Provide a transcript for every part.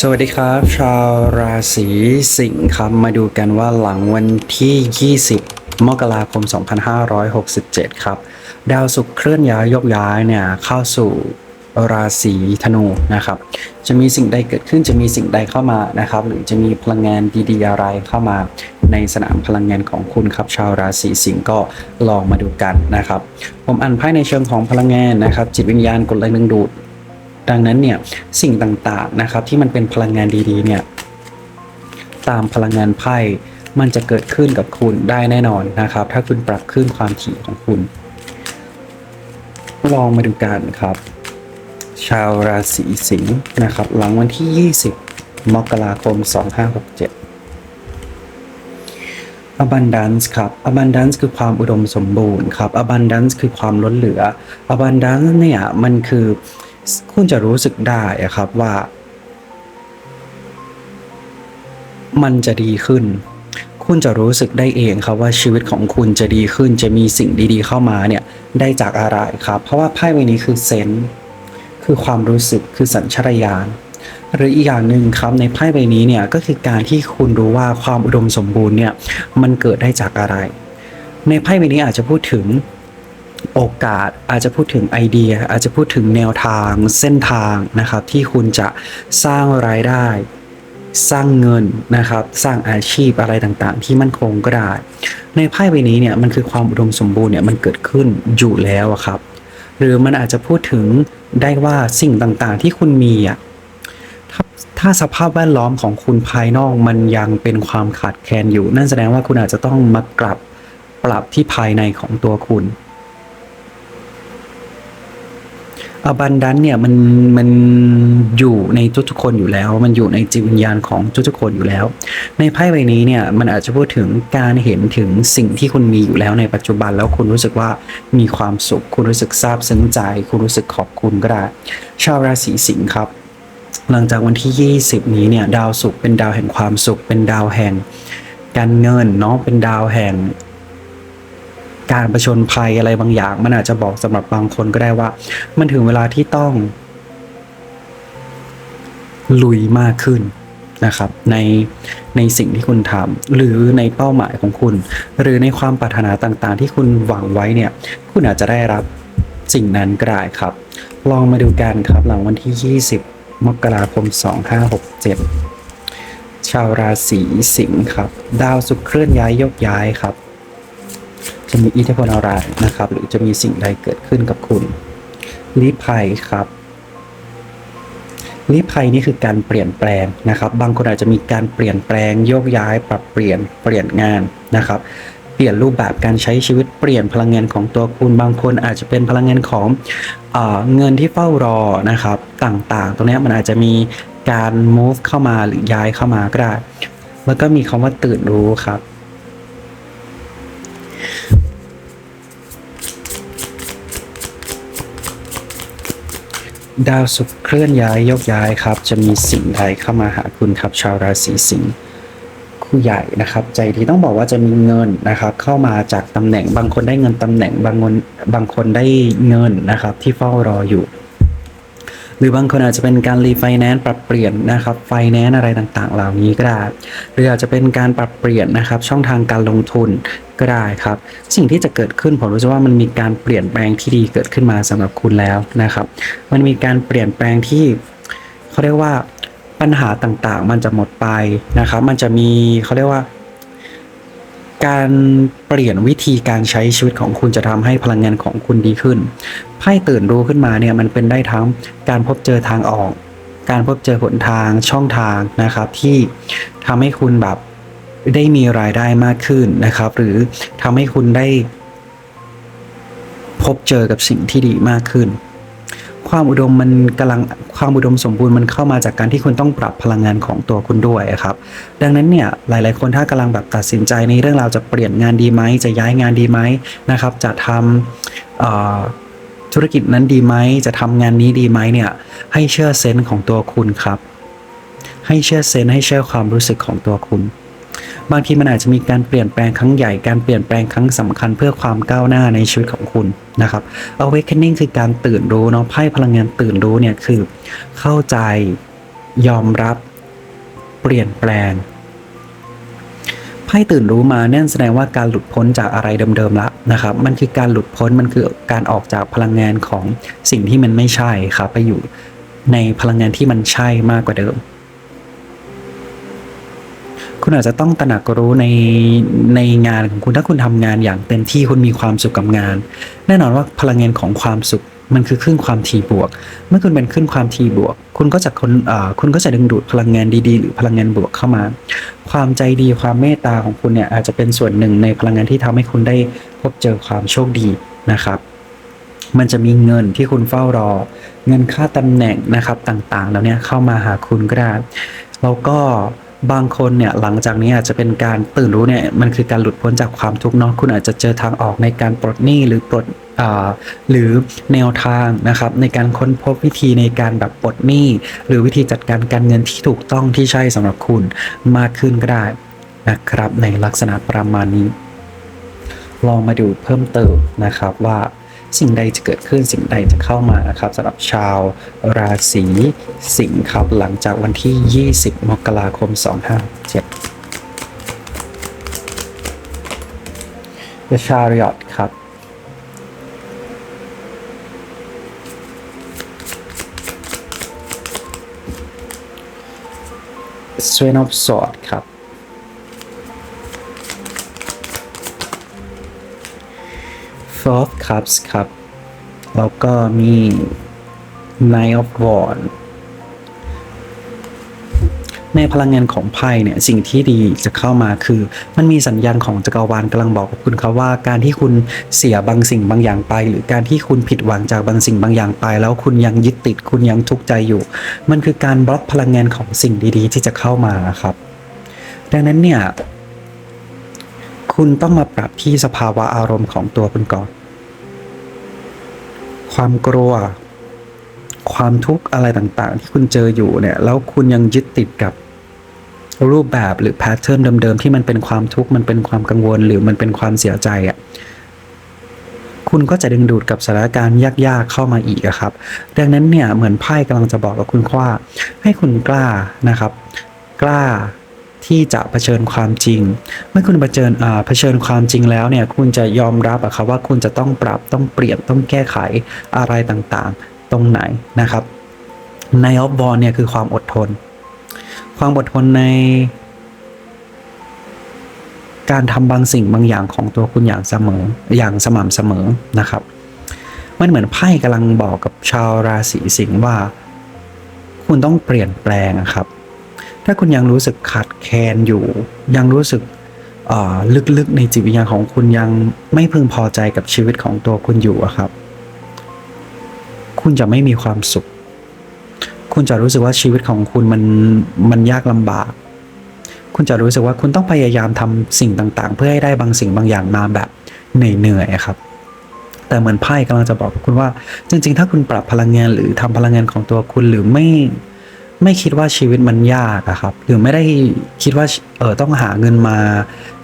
สวัสดีครับ ชาวราศีสิงห์ครับมาดูกันว่าหลังวันที่ 20 มกราคม 2567 ครับ ดาวศุกร์เคลื่อนย้ายยกย้ายเนี่ยเข้าสู่ราศีธนูนะครับ จะมีสิ่งใดเกิดขึ้นจะมีสิ่งใดเข้ามานะครับ หรือจะมีพลังงานดีๆอะไรเข้ามาในสนามพลังงานของคุณครับ ชาวราศีสิงห์ก็ลองมาดูกันนะครับ ผมอ่านไพ่ในเชิงของพลังงานนะครับ จิตวิญญาณกดแรงดึงดูด ดังนั้นเนี่ยสิ่งต่างๆนะครับที่มันเป็นพลังงานดีๆเนี่ยตามพลังงานไพ่มันจะเกิดขึ้นกับคุณได้แน่นอนนะครับ ถ้าคุณปรับขึ้นความถี่ของคุณ ลองมาดูกันครับ ชาวราศีสิงห์นะครับ หลังวันที่ 20 มกราคม 2567 abundance ครับ abundance คือความอุดมสมบูรณ์ครับ abundance คือความล้นเหลือ abundance เนี่ยมันคือ คุณจะรู้สึกได้ครับว่า มันจะดีขึ้น คุณจะรู้สึกได้เองครับว่าชีวิตของคุณจะดีขึ้น จะมีสิ่งดีๆเข้ามาเนี่ยได้จากอะไรครับ เพราะว่าไพ่ใบนี้คือเซนส์คือความรู้สึกคือสัญชาตญาณหรืออีกอย่างหนึ่งครับในไพ่ใบนี้เนี่ยก็คือการที่คุณรู้ว่าความอุดมสมบูรณ์เนี่ยมันเกิดได้จากอะไร ในไพ่ใบนี้อาจจะพูดถึง โอกาสอาจจะพูดถึงไอเดีย อาจจะพูดถึงแนวทางเส้นทางนะครับ ที่คุณจะสร้างรายได้ สร้างเงินนะครับ สร้างอาชีพอะไรต่างๆ ที่มั่นคงก็ได้ ในไพ่ใบนี้เนี่ยมันคือความอุดมสมบูรณ์เนี่ยมันเกิดขึ้นอยู่แล้วครับ หรือมันอาจจะพูดถึงได้ว่าสิ่งต่างๆ ที่คุณมีอะถ้าถ้าสภาพแวดล้อมของคุณภายนอกมันยังเป็นความขาดแคลนอยู่ นั่นแสดงว่าคุณอาจจะต้องมากลับปรับที่ภายในของตัวคุณ อบันดันเนี่ยมันมันอยู่ในทุกๆคนอยู่แล้ว มันอยู่ในจิตวิญญาณของทุกๆคนอยู่แล้ว ในไพ่ใบนี้เนี่ยมันอาจจะพูดถึงการเห็นถึงสิ่งที่คุณมีอยู่แล้วในปัจจุบันแล้วคุณรู้สึกว่ามีความสุข คุณรู้สึกซาบซึ้งใจ คุณรู้สึกขอบคุณก็ได้ชาวราศีสิงห์ครับ หลังจากวันที่ 20 นี้เนี่ยดาวศุกร์เป็นดาวแห่งความสุข เป็นดาวแห่งการเงินเนาะเป็นดาวแห่ง การประชนภัยอะไรบางอย่าง มันอาจจะบอกสำหรับบางคนก็ได้ว่า มันถึงเวลาที่ต้อง ลุยมากขึ้นนะครับ ในในสิ่งที่คุณทำหรือในเป้าหมายของคุณ หรือในความปรารถนาต่างๆ ที่คุณหวังไว้เนี่ย คุณอาจจะได้รับสิ่งนั้นก็ได้ครับ ลองมาดูกันครับหลังวันที่ 20 มกราคม 2567 ชาวราศีสิงห์ครับ ดาวสุขเคลื่อนย้ายยกย้ายครับ จะมีอิทธิพลอะไรนะครับ หรือจะมีสิ่งใดเกิดขึ้นกับคุณลิภัยครับลิภัยนี่คือการเปลี่ยนแปลงนะครับ บางคนอาจจะมีการเปลี่ยนแปลงโยกย้ายปรับเปลี่ยนเปลี่ยนงานนะครับ เปลี่ยนรูปแบบการใช้ชีวิตเปลี่ยนพลังงานของตัวคุณ บางคนอาจจะเป็นพลังงานของเอเงินที่เฝ้ารอนะครับ ต่างๆ ตรงนี้มันอาจจะมีการ move เข้ามาหรือย้ายเข้ามาก็ได้แล้วก็มีคำว่าตื่นรู้ครับ ดาวศุกร์เคลื่อนย้ายยกย้ายครับ จะมีสิ่งใดเข้ามาหาคุณครับ ชาวราศีสิงห์คู่ใหญ่นะครับ ใจที่ต้องบอกว่าจะมีเงินนะครับ เข้ามาจากตำแหน่งบางคนได้เงินตำแหน่งบางคนบางคนได้เงินนะครับ ที่เฝ้ารออยู่ รือบางคนอาจจะเป็นการรีไฟแนนซ์ปรับเปลี่ยนนะครับไฟแนนซ์อะไรต่างๆ เหล่านี้ก็ได้หรืออาจจะเป็นการปรับเปลี่ยนนะครับ ช่องทางการลงทุนก็ได้ครับ สิ่งที่จะเกิดขึ้นผมรู้สึกว่ามันมีการเปลี่ยนแปลงที่ดีเกิดขึ้นมาสำหรับคุณแล้วนะครับ มันมีการเปลี่ยนแปลงที่เขาเรียกว่าปัญหาต่างๆ มันจะหมดไปนะครับ มันจะมีเขาเรียกว่า การเปลี่ยนวิธีการใช้ชีวิตของคุณจะทำให้พลังงานของคุณดีขึ้น ไพ่ตื่นรู้ขึ้นมาเนี่ยมันเป็นได้ทั้งการพบเจอทางออก การพบเจอหนทางช่องทางนะครับ ที่ทำให้คุณแบบได้มีรายได้มากขึ้นนะครับ หรือทำให้คุณได้พบเจอกับสิ่งที่ดีมากขึ้น ความอุดมมันกำลังความอุดมสมบูรณ์มันเข้ามาจากการที่คุณต้องปรับพลังงานของตัวคุณด้วยครับ ดังนั้นเนี่ยหลาย ๆ คนถ้ากำลังแบบตัดสินใจในเรื่องราวจะเปลี่ยนงานดีไหมจะย้ายงานดีไหมนะครับ จะทำธุรกิจนั้นดีไหมจะทำงานนี้ดีไหมเนี่ยให้เชื่อเซนส์ของตัวคุณครับ ให้เชื่อเซนส์ให้เชื่อความรู้สึกของตัวคุณ บางทีมันอาจจะมีการเปลี่ยนแปลงครั้งใหญ่การเปลี่ยนแปลงครั้งสำคัญเพื่อความก้าวหน้าในชีวิตของคุณนะครับ awakening คือการตื่นรู้เนาะไพ่พลังงานตื่นรู้เนี่ยคือเข้าใจยอมรับเปลี่ยนแปลงไพ่ตื่นรู้มาเนี่ยแสดงว่าการหลุดพ้นจากอะไรเดิมๆละนะครับ มันคือการหลุดพ้นมันคือการออกจากพลังงานของสิ่งที่มันไม่ใช่ครับไปอยู่ในพลังงานที่มันใช่มากกว่าเดิม คุณอาจจะต้องตระหนักรู้ในในงานของคุณถ้าคุณทำงานอย่างเต็มที่คุณมีความสุขกับงาน แน่นอนว่าพลังงานของความสุขมันคือครึ่งความทีบวก เมื่อคุณเป็นครึ่งความทีบวก คุณก็จะคนอ่าคุณก็จะดึงดูดพลังงานดีๆ หรือพลังงานบวกเข้ามา ความใจดีความเมตตาของคุณเนี่ยอาจจะเป็นส่วนหนึ่งในพลังงานที่ทำให้คุณได้พบเจอความโชคดีนะครับ มันจะมีเงินที่คุณเฝ้ารอ เงินค่าตำแหน่งนะครับต่างๆ แล้วเนี่ยเข้ามาหาคุณก็ได้แล้วก็ บางคนเนี่ยหลังจากนี้อาจจะเป็นการตื่นรู้เนี่ยมันคือการหลุดพ้นจากความทุกข์เนาะคุณอาจจะเจอทางออกในการปลดหนี้หรือปลดอ่าหรือแนวทางนะครับในการค้นพบวิธีในการแบบปลดหนี้ หรือวิธีจัดการการเงินที่ถูกต้องที่ใช่สำหรับคุณมากขึ้นก็ได้นะครับในลักษณะประมาณนี้ ลองมาดูเพิ่มเติมนะครับว่า สิ่งใดจะเกิดขึ้นสิ่งใดจะเข้ามานะครับสำหรับชาวราศีสิงห์ครับหลังจากวันที่ 20 มกราคม 2567 The Chariot ครับ Strain of Sword ครับ Fourth Cups ครับ แล้วก็มี Knight of Wands ในพลังงานของไพ่เนี่ยสิ่งที่ดีจะเข้ามาคือ มันมีสัญญาณของจักรวาลกำลังบอกกับคุณครับว่า การที่คุณเสียบางสิ่งบางอย่างไป หรือการที่คุณผิดหวังจากบางสิ่งบางอย่างไป แล้วคุณยังยึดติดคุณยังทุกข์ใจอยู่ มันคือการบล็อกพลังงานของสิ่งดีๆ ที่จะเข้ามาครับ ดังนั้นเนี่ย คุณต้องมาปรับที่สภาวะอารมณ์ของตัวคุณก่อน ความกลัว ความทุกข์อะไรต่างๆ ที่คุณเจออยู่เนี่ย แล้วคุณยังยึดติดกับรูปแบบหรือแพทเทิร์นเดิมๆ ที่มันเป็นความทุกข์ มันเป็นความกังวล หรือมันเป็นความเสียใจอะ คุณก็จะดึงดูดกับสถานการณ์ยากๆ เข้ามาอีกอครับ ดังนั้นเนี่ย เหมือนไพ่กำลังจะบอกกับคุณว่า ให้คุณกล้านะครับ กล้า ที่จะเผชิญความจริง เมื่อคุณเผชิญเผชิญความจริงแล้วเนี่ย คุณจะยอมรับอะครับว่าคุณจะต้องปรับ ต้องเปลี่ยน ต้องแก้ไขอะไรต่างๆ ตรงไหนนะครับ ในออฟบอลเนี่ยคือความอดทน ความอดทนใน การทำบางสิ่งบางอย่างของตัวคุณอย่างเสมอ อย่างสม่ำเสมอนะครับ มันเหมือนไพ่กำลังบอกกับชาวราศีสิงห์ว่า คุณต้องเปลี่ยนแปลงอะครับ ถ้าคุณยังรู้สึกขาดแคลนอยู่ ยังรู้สึกลึกๆในจิตวิญญาณของคุณยังไม่พึงพอใจกับชีวิตของตัวคุณอยู่ครับ คุณจะไม่มีความสุข คุณจะรู้สึกว่าชีวิตของคุณมันมันยากลำบาก คุณจะรู้สึกว่าคุณต้องพยายามทำสิ่งต่างๆ เพื่อให้ได้บางสิ่งบางอย่างมาแบบเหนื่อยๆครับ แต่เหมือนไพ่กำลังจะบอกคุณว่า จริง ๆ ถ้าคุณปรับพลังงานหรือทำพลังงานของตัวคุณหรือไม่ ไม่คิดว่าชีวิตมันยากอะครับ หรือไม่ได้คิดว่าเออต้องหาเงินมา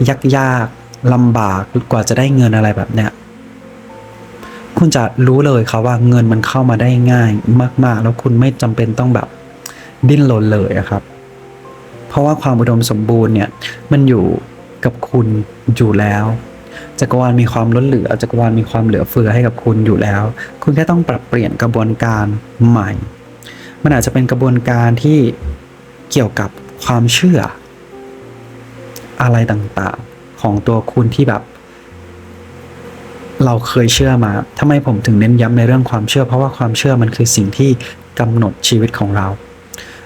ยากยากลำบากกว่าจะได้เงินอะไรแบบเนี้ยคุณจะรู้เลยครับว่าเงินมันเข้ามาได้ง่ายมาก ๆ แล้วคุณไม่จำเป็นต้องแบบดิ้นรนเลยอะครับ เพราะว่าความอุดมสมบูรณ์เนี่ยมันอยู่กับคุณอยู่แล้วจักรวาลมีความล้นเหลือจักรวาลมีความเหลือเฟือให้กับคุณอยู่แล้ว คุณแค่ต้องปรับเปลี่ยนกระบวนการใหม่ มันอาจจะเป็นกระบวนการที่เกี่ยวกับความเชื่อ อะไรต่างๆของตัวคุณที่แบบ เราเคยเชื่อมาทำไมผมถึงเน้นย้ำในเรื่องความเชื่อ เพราะว่าความเชื่อมันคือสิ่งที่กำหนดชีวิตของเรา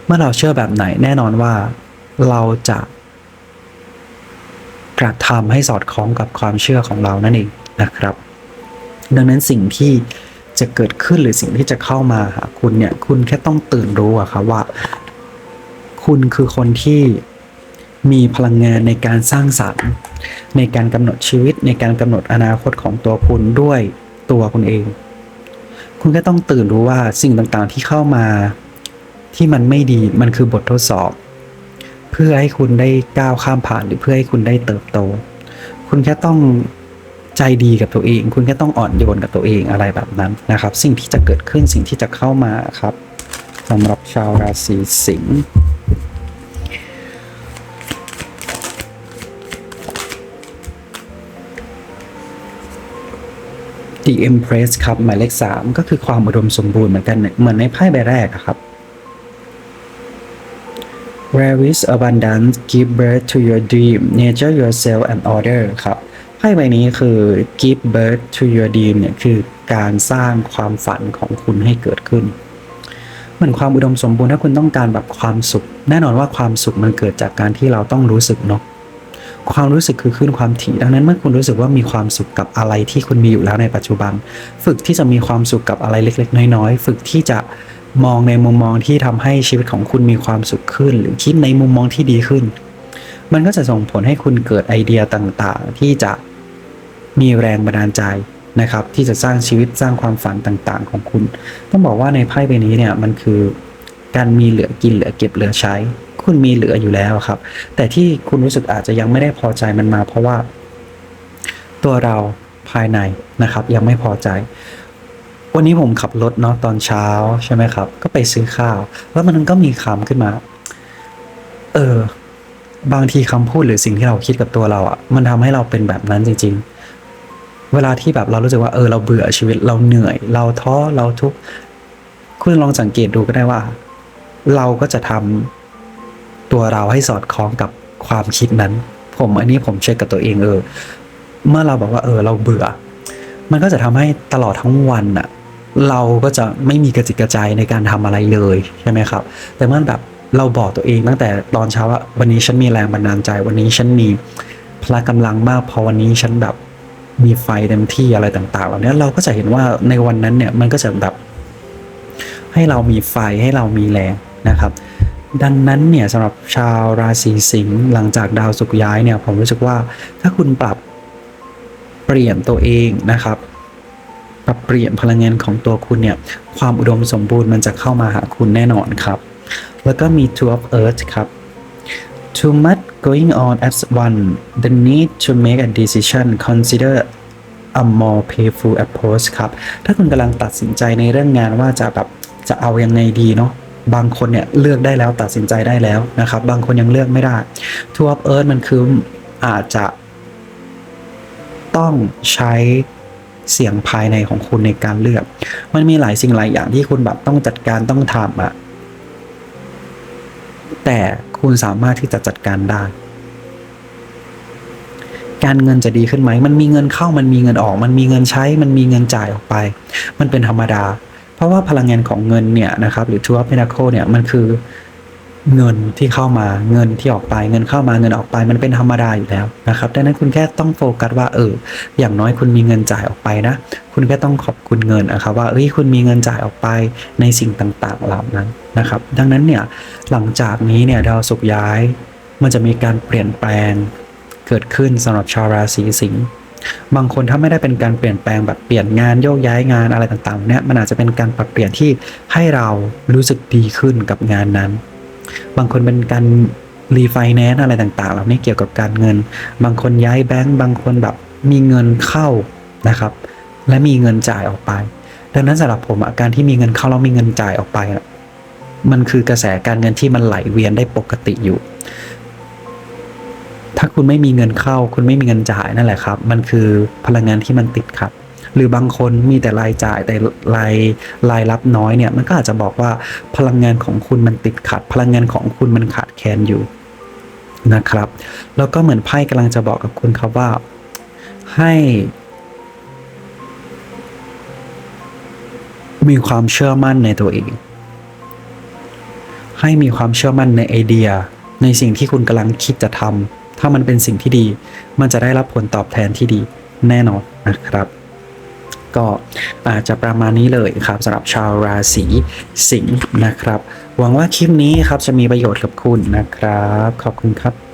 เมื่อเราเชื่อแบบไหนแน่นอนว่าเราจะกระทำให้สอดคล้องกับความเชื่อของเรานั่นเองนะครับ ดังนั้นสิ่งที่ จะเกิดขึ้นหรือสิ่งที่จะเข้ามาหาคุณเนี่ย คุณแค่ต้องตื่นรู้อะครับว่า คุณคือคนที่มีพลังงานในการสร้างสรรค์ ในการกำหนดชีวิตในการกำหนดอนาคตของตัวคุณด้วยตัวคุณเอง คุณก็ต้องตื่นรู้ว่าสิ่งต่างๆที่เข้ามาที่มันไม่ดีมันคือบททดสอบ เพื่อให้คุณได้ก้าวข้ามผ่านหรือเพื่อให้คุณได้เติบโต คุณแค่ต้อง ใจดีกับตัวเอง คุณแค่ต้องอ่อนโยนกับตัวเองอะไรแบบนั้นนะครับ สิ่งที่จะเกิดขึ้นสิ่งที่จะเข้ามาครับสำหรับชาวราศีสิงห์ The Empress ครับหมายเลขสามก็คือความอุดมสมบูรณ์เหมือนกันเนี่ยเหมือนในไพ่ใบแรกครับ Where is abundance give birth to your dream nature yourself and order ครับ ไพ่ใบนี้คือ give birth to your dream เนี่ยคือการสร้างความฝันของคุณให้เกิดขึ้น เหมือนความอุดมสมบูรณ์ถ้าคุณต้องการแบบความสุข แน่นอนว่าความสุขมันเกิดจากการที่เราต้องรู้สึกเนาะความรู้สึกคือขึ้นความถี่ ดังนั้นเมื่อคุณรู้สึกว่ามีความสุขกับอะไรที่คุณมีอยู่แล้วในปัจจุบัน ฝึกที่จะมีความสุขกับอะไรเล็ก ๆ น้อยๆ ฝึกที่จะมองในมุมมองที่ทำให้ชีวิตของคุณมีความสุขขึ้น หรือคิดในมุมมองที่ดีขึ้น มันก็จะส่งผลให้คุณเกิดไอเดียต่างๆ ที่จะ มีแรงบันดาลใจนะครับ ที่จะสร้างชีวิตสร้างความฝันต่างๆ ของคุณ ต้องบอกว่าในไพ่ใบนี้เนี่ยมันคือการมีเหลือกินเหลือเก็บเหลือใช้ คุณมีเหลืออยู่แล้วครับ แต่ที่คุณรู้สึกอาจจะยังไม่ได้พอใจมันมา เพราะว่า ตัวเราภายในนะครับ ยังไม่พอใจ วันนี้ผมขับรถเนาะตอนเช้าใช่ไหมครับ ก็ไปซื้อข้าว แล้วมันก็มีคำขึ้นมา เออ บางทีคำพูดหรือสิ่งที่เราคิดกับตัวเราอะ่ะ มันทำให้เราเป็นแบบนั้นจริง ๆ เวลาที่แบบเรารู้สึกว่าเออเราเบื่อชีวิตเราเหนื่อย เราท้อเราทุกข์คุณลองสังเกตดูก็ได้ว่า เราก็จะทำตัวเราให้สอดคล้องกับความคิดนั้น ผมอันนี้ผมเช็คกับตัวเองเออ เมื่อเราบอกว่าเออเราเบื่อ มันก็จะทำให้ตลอดทั้งวันอะเราก็จะไม่มีกระจิตกระใจในการทำอะไรเลยใช่ไหมครับ แต่เมื่อแบบเราบอกตัวเองตั้งแต่ตอนเช้าว่าวันนี้ฉันมีแรงบันดาลใจ วันนี้ฉันมีพละกำลังมากพอวันนี้ฉันแบบ มีไฟเต็มที่อะไรต่างๆเหล่านี้เราก็จะเห็นว่าในวันนั้นเนี่ยมันก็จะแบบ ให้เรามีไฟให้เรามีแรงนะครับ ดังนั้นเนี่ยสำหรับชาวราศีสิงห์หลังจากดาวศุกย้ายเนี่ยผมรู้สึกว่าถ้าคุณปรับเปลี่ยนตัวเองนะครับปรับเปลี่ยนพลังงานของตัวคุณเนี่ย ความอุดมสมบูรณ์มันจะเข้ามาหาคุณแน่นอนครับ แล้วก็มี Two of Earth ครับ Too much going on at once. the need to make a decision consider a more painful approach ครับ ถ้าคุณกำลังตัดสินใจในเรื่องงานว่าจะแบบจะเอายังไงดีเนาะ บางคนเนี่ยเลือกได้แล้วตัดสินใจได้แล้วนะครับ บางคนยังเลือกไม่ได้ Two of Earth มันคืออาจจะต้องใช้เสียงภายในของคุณในการเลือก มันมีหลายสิ่งหลายอย่างที่คุณแบบต้องจัดการต้องทำอะแต่ คุณสามารถที่จะจัดการได้ การเงินจะดีขึ้นไหม มันมีเงินเข้ามันมีเงินออก มันมีเงินใช้ มันมีเงินจ่ายออกไป มันเป็นธรรมดา เพราะว่าพลังงานของเงินเนี่ยนะครับ หรือทัวร์เพนาโคเนี่ยมันคือ เงินที่เข้ามาเงินที่ออกไปเงินเข้ามาเงินออกไปมันเป็นธรรมดาอยู่แล้วนะครับดังนั้นคุณแค่ต้องโฟกัสว่าเอออย่างน้อยคุณมีเงินจ่ายออกไปนะ คุณแค่ต้องขอบคุณเงินนะครับว่าเอ้ยคุณมีเงินจ่ายออกไปในสิ่งต่างๆเหล่านั้นนะครับ ดังนั้นเนี่ยหลังจากนี้เนี่ยดาวศุกย้าย มันจะมีการเปลี่ยนแปลงเกิดขึ้นสำหรับชาวราศีสิงห์บางคนถ้าไม่ได้เป็นการเปลี่ยนแปลงแบบเปลี่ยนงานโยกย้ายงานอะไรต่างๆเนี่ยมันอาจจะเป็นการปรับเปลี่ยนที่ให้เรารู้สึกดีขึ้นกับงานนั้น บางคนเป็นการรีไฟแนนซ์อะไรต่างๆเหล่านี้เกี่ยวกับการเงิน บางคนย้ายแบงก์บางคนแบบมีเงินเข้านะครับ และมีเงินจ่ายออกไป ดังนั้นสำหรับผมอะการที่มีเงินเข้าแล้วมีเงินจ่ายออกไปอะมันคือกระแสการเงินที่มันไหลเวียนได้ปกติอยู่ ถ้าคุณไม่มีเงินเข้า คุณไม่มีเงินจ่ายนั่นแหละครับ มันคือพลังงานที่มันติดขัด หรือบางคนมีแต่รายจ่ายแต่รายรายรับน้อยเนี่ยมันก็อาจจะบอกว่าพลังงานของคุณมันติดขัด พลังงานของคุณมันขาดแคลนอยู่นะครับ แล้วก็เหมือนไพ่กำลังจะบอกกับคุณครับว่า ให้มีความเชื่อมั่นในตัวเอง ให้มีความเชื่อมั่นในไอเดีย ในสิ่งที่คุณกำลังคิดจะทำถ้ามันเป็นสิ่งที่ดี มันจะได้รับผลตอบแทนที่ดีแน่นอนนะครับ ก็อาจจะประมาณนี้เลยครับสำหรับชาวราศีสิงห์นะครับ หวังว่าคลิปนี้ครับจะมีประโยชน์กับคุณนะครับ ขอบคุณครับ